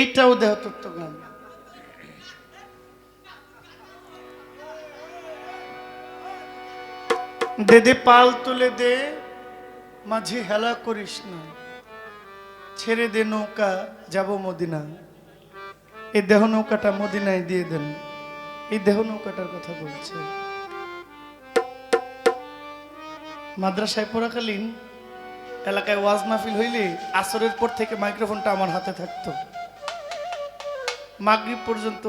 এইটাও দেহতত্ত্ব গান দে দে, পাল তুলে দে, মাঝি হেলা করিস না। ছেড়ে দে নৌকা, যাব মদিনা। এই দেহ নৌকাটা মদিনায় দিয়ে দেন। এই দেহ নৌকাটার কথা বলছে। মাদ্রাসায় পড়াকালীন এলাকায় ওয়াজ মাহফিল হইলে আসরের পর থেকে মাইক্রোফোনটা আমার হাতে থাকতো। মাগরিব পর্যন্ত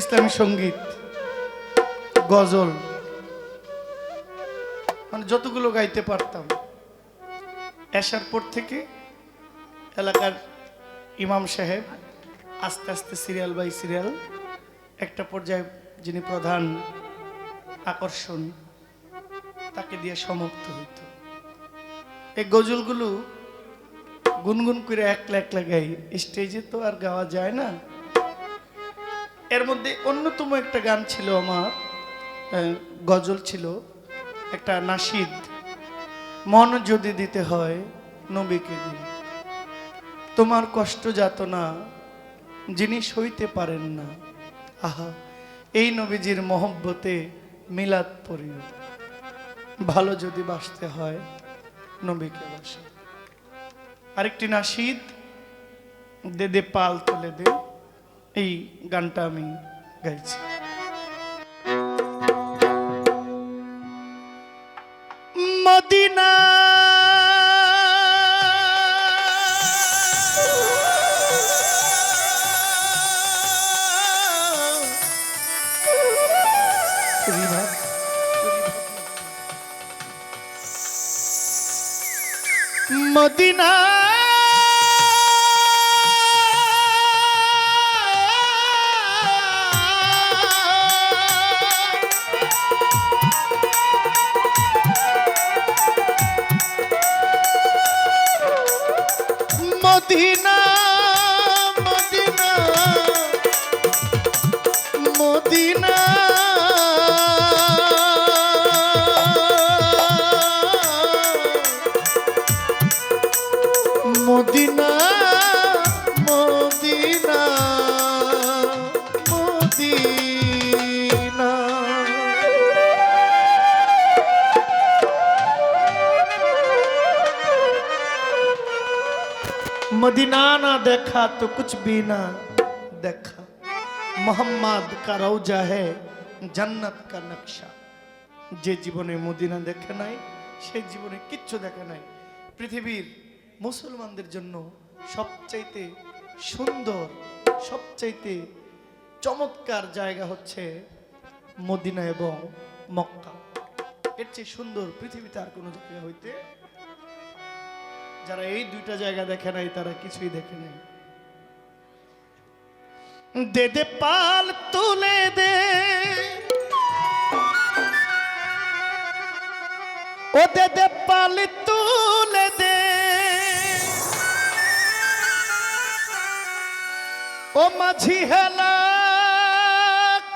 ইসলামী সংগীত, গজল মানে যতগুলো গাইতে পারতাম। এসার পর থেকে এলাকার ইমাম সাহেব আস্তে আস্তে সিরিয়াল বাই সিরিয়াল, একটা পর্যায়ে যিনি প্রধান আকর্ষণ, তাকে দিয়ে সমাপ্ত হইত। এই গজলগুলো গুনগুন করে একলা একলা গাই, স্টেজে তো আর গাওয়া যায় না। এর মধ্যে অন্যতম একটা গান ছিল আমার গজল ছিল একটা নাসিদ, মন যদি দিতে হয় নবীকে দিন। তোমার কষ্ট যাতনা যিনি সইতে পারেন না। আহা, এই নবীজির মহব্বতে মিলাদ পড়িও ভালো যদি বাসতে হয় নবীকে বাসে। আরেকটি নাসিদ, দে দে পাল তুলে দে। এই গানটা আমি গাইছি। মদিনা। মদিনা। মদিনা মদিনা না দেখা তো কুছ ভি না দেখা। মোহাম্মদ কা রওজা হে, জান্নাত কা নকশা। যে জীবনে মদিনা দেখে নাই সে জীবনে কিচ্ছু দেখে নাই। পৃথিবীর মুসলমানদের জন্য সবচাইতে সুন্দর, সবচাইতে চমৎকার জায়গা হচ্ছে মদিনা এবং মক্কা। এর চেয়ে সুন্দর পৃথিবীতে আর কোনো জায়গা হইতে যারা এই দুইটা জায়গা দেখে নাই, তারা কিছুই দেখে নাই। দে দে পাল তুলে দে। ও দে দে পাল তুলে দে। ও মাঝি হেলা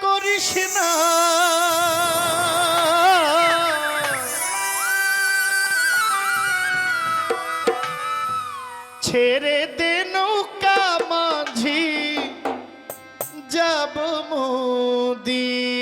করিস না। ছেড়ে দে নৌকা মাঝি যাব মদিনা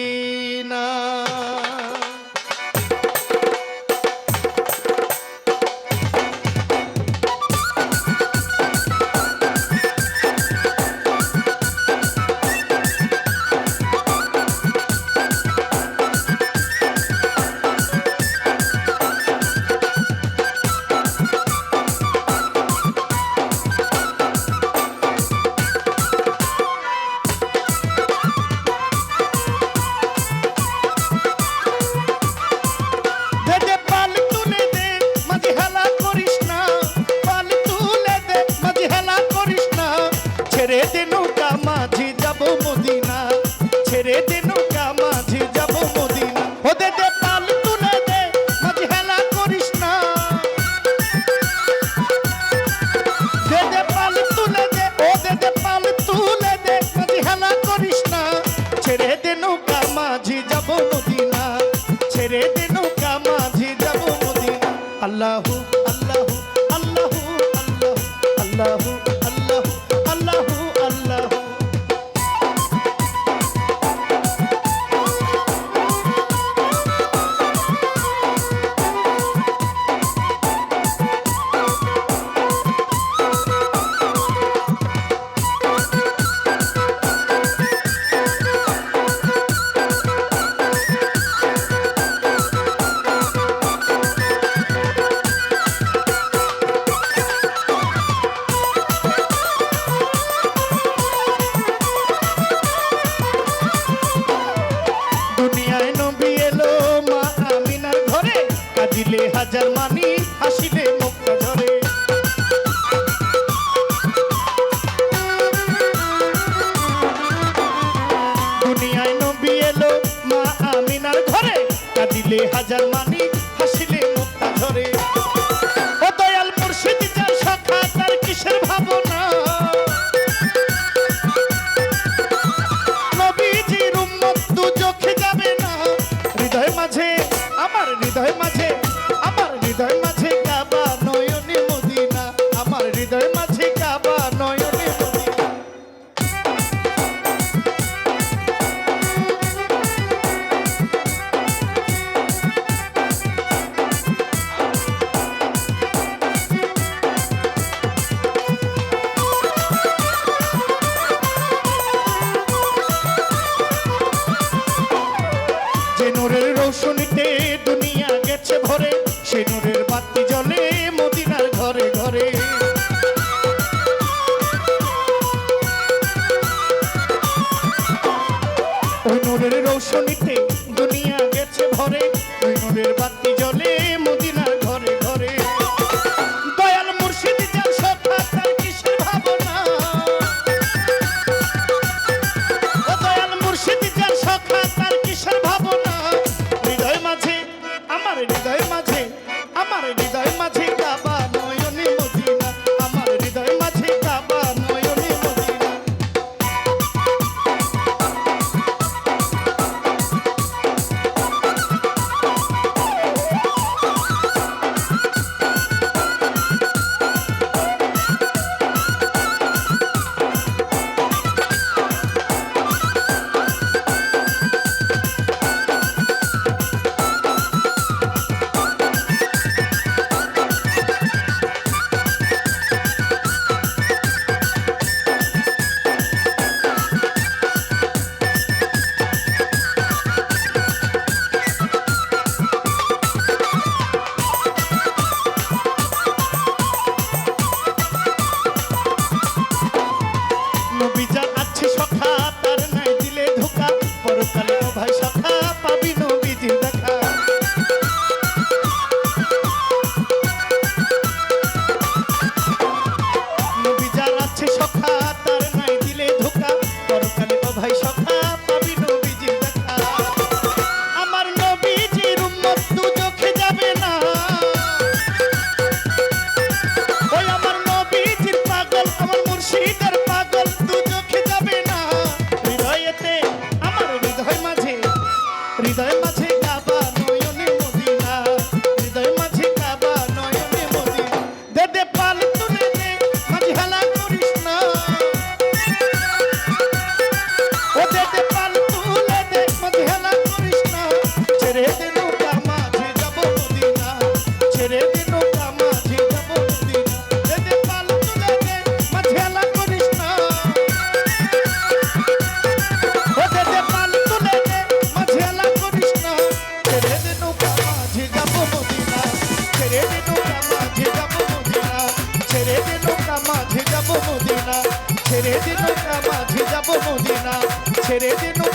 আল্লাহু দিলে হাজার মান রৌশনীতে ছেড়ে দে